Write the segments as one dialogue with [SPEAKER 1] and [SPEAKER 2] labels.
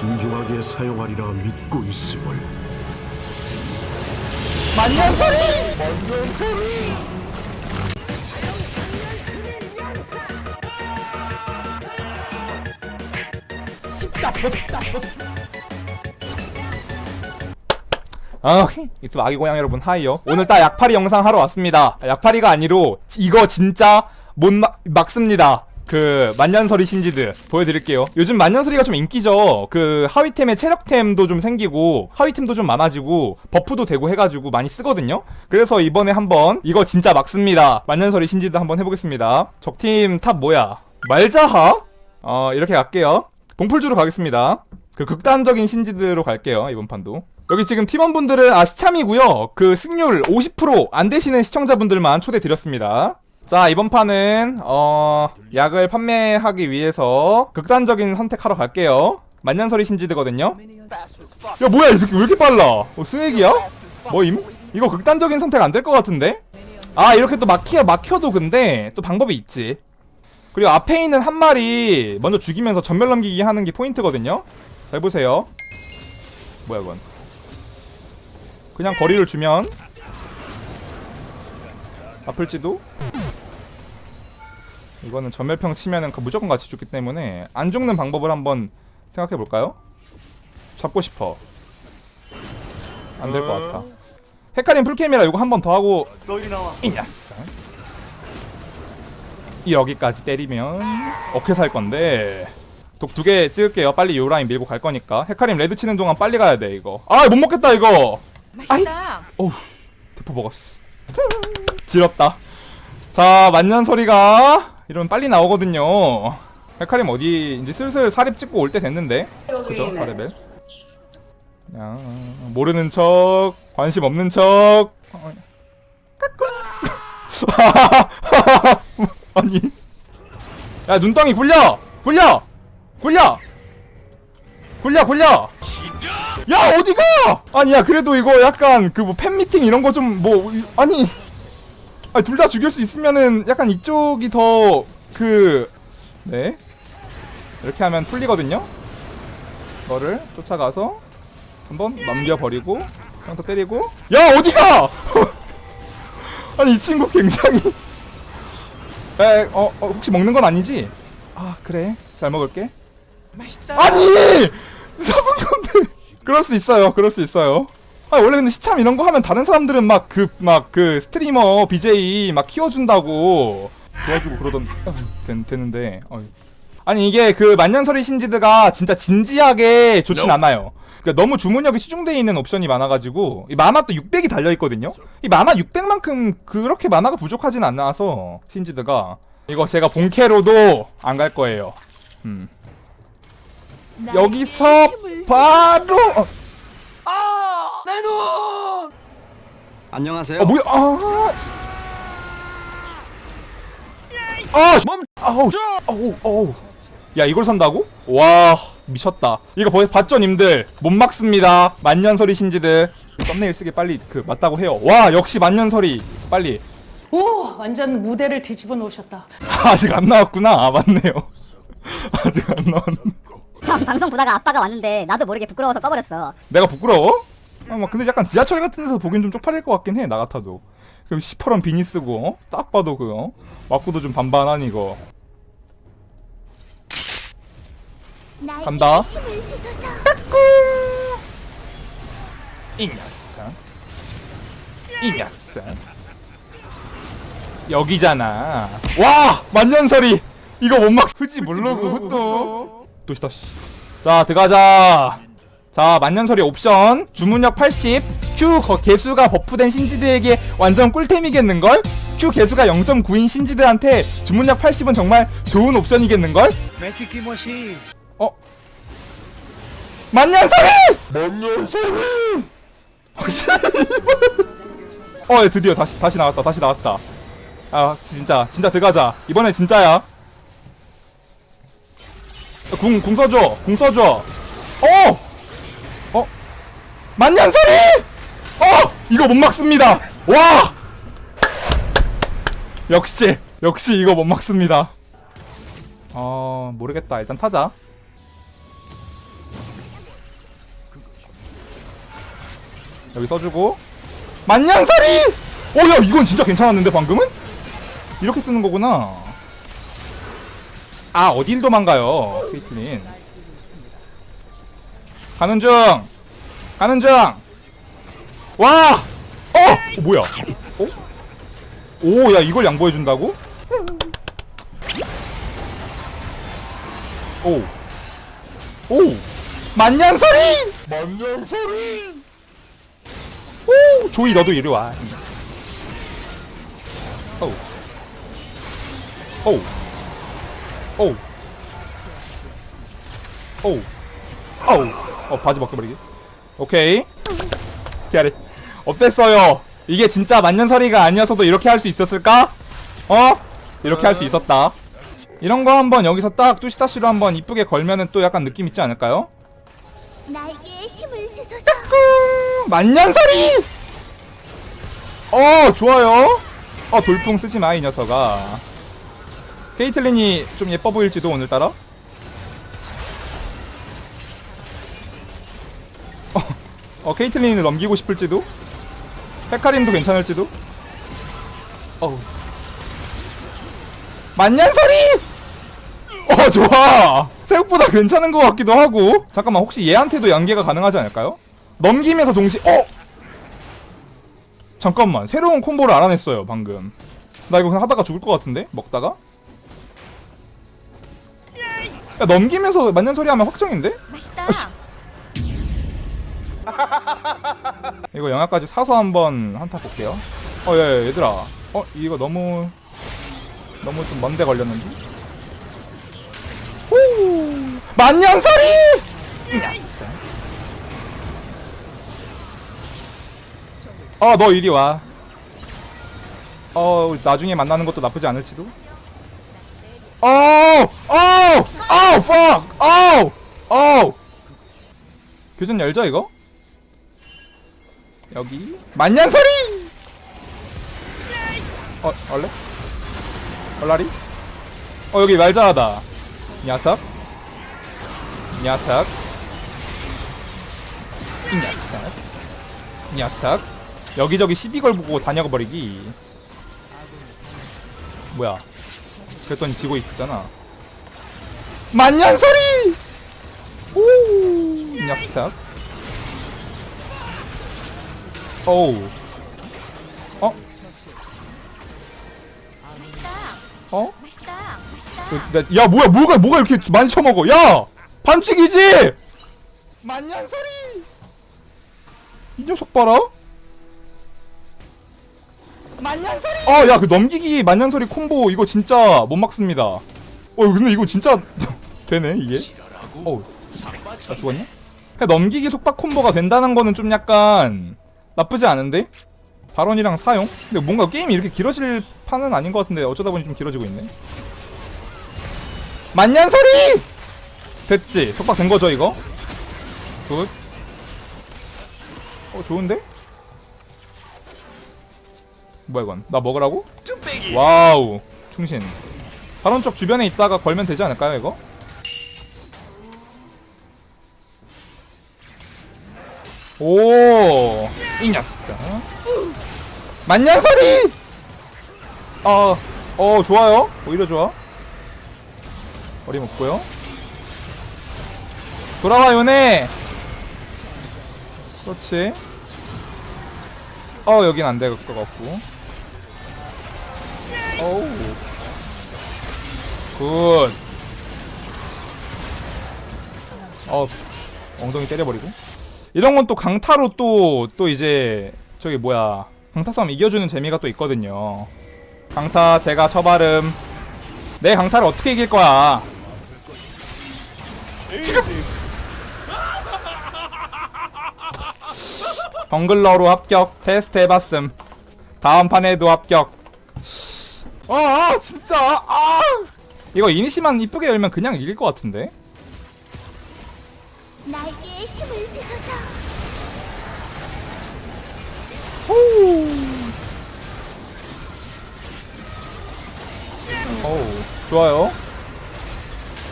[SPEAKER 1] 신중하게 사용하리라 믿고 있음을
[SPEAKER 2] 만년설이 아, 유튜브 아기 고양 여러분 하이요. 오늘 딱 약팔이 영상 하러 왔습니다. 약팔이가 아니로 이거 진짜 못 막, 막습니다. 그 만년설이 신지드 보여드릴게요. 요즘 만년설이가 좀 인기죠. 그 하위템에 체력템도 좀 생기고 하위템도 좀 많아지고 버프도 되고 해가지고 많이 쓰거든요. 그래서 이번에 한번 이거 진짜 막습니다. 만년설이 신지드 한번 해보겠습니다. 적팀 탑 뭐야? 말자하? 어 이렇게 갈게요. 봉풀주로 가겠습니다. 그 극단적인 신지드로 갈게요 이번 판도. 여기 지금 팀원분들은 아 시참이고요. 그 승률 50%안 되시는 시청자분들만 초대 드렸습니다. 자 이번 판은 어 약을 판매하기 위해서 극단적인 선택하러 갈게요. 만년설이 신지드거든요. 야 뭐야 이 새끼 왜 이렇게 빨라? 어, 스웩이야? 뭐임? 이거 극단적인 선택 안 될 것 같은데? 아 이렇게 또 막혀 막혀도 근데 또 방법이 있지. 그리고 앞에 있는 한 마리 먼저 죽이면서 전멸 넘기기 하는 게 포인트거든요. 잘 보세요. 뭐야 이건? 그냥 거리를 주면 아플지도? 이거는 전멸평 치면은 그 무조건 같이 죽기 때문에 안 죽는 방법을 한번 생각해 볼까요? 잡고 싶어. 안 될 것 같아. 헤카림 풀캠이라 이거 한 번 더 하고 이 녀석. 이 여기까지 때리면 어떻게 살 건데 독 두 개 찍을게요 빨리 요 라인 밀고 갈 거니까 헤카림 레드 치는 동안 빨리 가야 돼 이거 아 못 먹겠다 이거
[SPEAKER 3] 맛있다.
[SPEAKER 2] 어우 대포 먹었어 지렸다. 자 만년설이가 이러면 빨리 나오거든요. 헤카림 어디 이제 슬슬 사렙 찍고 올 때 됐는데. 그죠 사렙에? 그냥 모르는 척 관심 없는 척. 어. 아니. 야 눈덩이 굴려! 굴려! 굴려! 굴려 굴려 야 어디가 아니 야 그래도 이거 약간 그 뭐 팬미팅 이런 거 좀 뭐 아니 아니 둘 다 죽일 수 있으면은 약간 이쪽이 더 그 네 이렇게 하면 풀리거든요 너를 쫓아가서 한번 넘겨버리고 한더 때리고 야 어디가 아니 이 친구 굉장히 에, 어, 어, 혹시 먹는 건 아니지? 아, 그래. 잘 먹을게.
[SPEAKER 3] 맛있다.
[SPEAKER 2] 아니! 그럴 수 있어요. 그럴 수 있어요. 아, 원래 근데 시참 이런 거 하면 다른 사람들은 막 그, 막그 스트리머, BJ 막 키워준다고 도와주고 그러던, 아, 된, 되는데. 어이. 아니, 이게 그 만년설이 신지드가 진짜 진지하게 좋진 않아요. 그러니까 너무 주문력이 수중되어 있는 옵션이 많아가지고 이 만화 또 600이 달려 있거든요. 이 만화 600만큼 그렇게 만화가 부족하진 않아서 신지드가 이거 제가 본캐로도 안 갈 거예요. 음. 여기서 바로 어,
[SPEAKER 3] 내 눈.
[SPEAKER 4] 안녕하세요.
[SPEAKER 2] 어 뭐야? 아. 아, 씨. 아우, 아우, 아우. 야, 이걸 산다고? 와, 미쳤다. 이거 보- 봤죠, 님들? 못 막습니다. 만년설이 신지들. 썸네일 쓰게 빨리 그 맞다고 해요. 와, 역시 만년설이 빨리.
[SPEAKER 5] 오, 완전 무대를 뒤집어 놓으셨다.
[SPEAKER 2] 아직 안 나왔구나. 아, 맞네요. 아직 안 나왔네.
[SPEAKER 6] 형 방송 보다가 아빠가 왔는데 나도 모르게 부끄러워서 꺼버렸어.
[SPEAKER 2] 내가 부끄러워? 아, 뭐 근데 약간 지하철 같은 데서 보긴 좀 쪽팔릴 것 같긴 해. 나 같아도. 그럼 시퍼런 비니 쓰고 어? 딱 봐도 그거 왁구도 좀 반반하니 이거. 간다. 이 녀석. 이 녀석. 여기잖아. 와! 만년설이! 이거 못 막, 흐지 모르고 훗도. 도시다, 씨. 자, 들어가자. 자, 만년설이 옵션. 주문력 80. Q 거, 개수가 버프된 신지드에게 완전 꿀템이겠는걸? Q 개수가 0.9인 신지드한테 주문력 80은 정말 좋은 옵션이겠는걸?
[SPEAKER 4] 메시키모시.
[SPEAKER 2] 어? 만년설이! 만년설이! 어, 예, 드디어 다시 다시 나왔다. 다시 나왔다. 아, 진짜 진짜 들어가자. 이번에 진짜야. 궁, 궁 써줘! 궁 써줘! 어! 어? 만년설이! 어! 이거 못 막습니다! 와! 역시! 역시 이거 못 막습니다. 어... 모르겠다. 일단 타자. 여기 써주고 만년설이! 어, 야, 이건 진짜 괜찮았는데, 방금은? 이렇게 쓰는 거구나. 아 어딜 도망가요 케이틀린 가는 중 가는 중와 어! 어 뭐야 어? 오야 이걸 양보해 준다고 오 오! 만년설이! 만년설이! 오! 조이 너도 이리 와. 오. 오. 오. 오. 오. 어, 바지 벗겨버리기. 오케이. 기아리. 어땠어요? 이게 진짜 만년설이가 아니었어도 이렇게 할 수 있었을까? 어? 이렇게 할 수 있었다. 이런 거 한번 여기서 딱 뚜시타시로 한번 이쁘게 걸면은 또 약간 느낌 있지 않을까요?
[SPEAKER 7] 나에게 힘을 주소서.
[SPEAKER 2] 만년설이! 어 좋아요 어 돌풍 쓰지 마 이 녀석아 케이틀린이 좀 예뻐 보일지도 오늘따라? 어, 어 케이틀린을 넘기고 싶을지도? 헤카림도 괜찮을지도? 어우. 만년설이! 어 좋아! 생각보다 괜찮은 것 같기도 하고. 잠깐만 혹시 얘한테도 연계가 가능하지 않을까요? 넘기면서 동시에 어! 잠깐만 새로운 콤보를 알아냈어요 방금. 나 이거 그냥 하다가 죽을 것 같은데? 먹다가 야 넘기면서 만년설이 하면 확정인데?
[SPEAKER 3] 맛있다.
[SPEAKER 2] 이거 영화까지 사서 한번 한타 볼게요 어 야, 야 얘들아 어 이거 너무 너무 좀 먼데 걸렸는데 후 만년설이 야싸. 어, 너 이리 와. 어, 나중에 만나는 것도 나쁘지 않을지도. 어, 어, 어, fuck, 어, 어. 교전 열죠 이거? 여기 만년설이. 어, 얼레? 얼라리? 어, 여기 말자하다. 녀석. 녀석. 이 녀석. 녀석. 여기저기 시비 걸고 다녀버리기 뭐야 그랬더니 지고 있잖아 만년설이! 오이 녀석. 오우. 어? 어? 그, 나- 야 뭐야 뭐가 뭐가 이렇게 많이 처먹어? 야! 반칙이지! 만년설이! 이 녀석 봐라. 만년설이! 어야 그 넘기기 만년설이 콤보 이거 진짜 못 막습니다. 어 근데 이거 진짜 되네 이게 어우 나 죽었냐 그냥 넘기기 속박 콤보가 된다는 거는 좀 약간 나쁘지 않은데 발언이랑 사용 근데 뭔가 게임이 이렇게 길어질 판은 아닌 것 같은데 어쩌다 보니 좀 길어지고 있네 만년설이! 됐지? 속박 된 거죠, 이거? 굿. 어, 좋은데? 뭐야, 이건? 나 먹으라고? 와우. 충신. 발언 쪽 주변에 있다가 걸면 되지 않을까요, 이거? 오, 이 녀석. 만년설이! 어, 어, 좋아요. 오히려 좋아. 어림없고요 돌아와 요네 그렇지 어 여긴 안 될 것 같고 어우 굿 어, 엉덩이 때려버리고 이런 건 또 강타로 또 또 이제 저기 뭐야 강타 싸움 이겨주는 재미가 또 있거든요. 강타 제가 처발음. 내 강타를 어떻게 이길 거야? 지금! 정글러로 합격 테스트 해봤음. 다음 판에도 합격. 아, 아 진짜 아. 이거 이니시만 이쁘게 열면 그냥 이길 것 같은데
[SPEAKER 7] 나에게 힘을 주소서.
[SPEAKER 2] 어우 좋아요.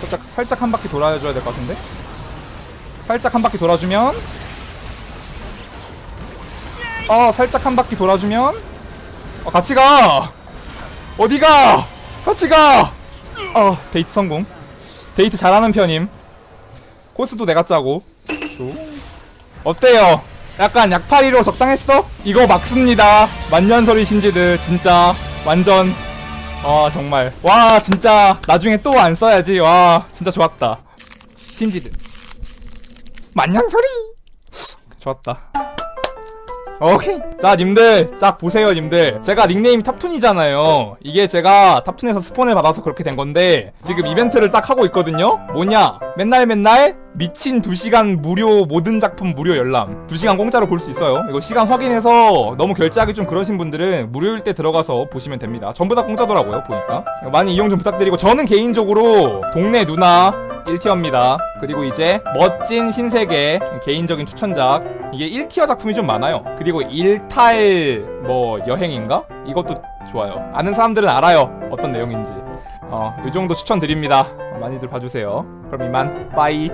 [SPEAKER 2] 살짝 살짝 한 바퀴 돌아줘야 될 것 같은데? 살짝 한 바퀴 돌아주면? 어 살짝 한 바퀴 돌아주면? 어 같이 가! 어디 가! 같이 가 어 데이트 성공. 데이트 잘하는 편임 코스도 내가 짜고. 쇼. 어때요? 약간 약파리로 적당했어? 이거 막습니다. 만년설이 신지드 진짜. 완전. 어 정말. 와 진짜. 나중에 또 안 써야지. 와 진짜 좋았다. 신지드 만년설이! 좋았다 오케이. 자 님들 쫙 보세요 님들. 제가 닉네임이 탑툰이잖아요. 이게 제가 탑툰에서 스폰을 받아서 그렇게 된 건데 지금 이벤트를 딱 하고 있거든요. 뭐냐? 맨날 맨날 미친 2시간 무료 모든 작품 무료 열람. 2시간 공짜로 볼 수 있어요. 이거 시간 확인해서 너무 결제하기 좀 그러신 분들은 무료일 때 들어가서 보시면 됩니다. 전부 다 공짜더라고요 보니까. 많이 이용 좀 부탁드리고 저는 개인적으로 동네 누나 1티어입니다. 그리고 이제 멋진 신세계 개인적인 추천작 이게 1티어 작품이 좀 많아요. 그리고 1탈 뭐 여행인가? 이것도 좋아요. 아는 사람들은 알아요. 어떤 내용인지. 어, 이 정도 추천드립니다. 많이들 봐주세요. 그럼 이만 빠이.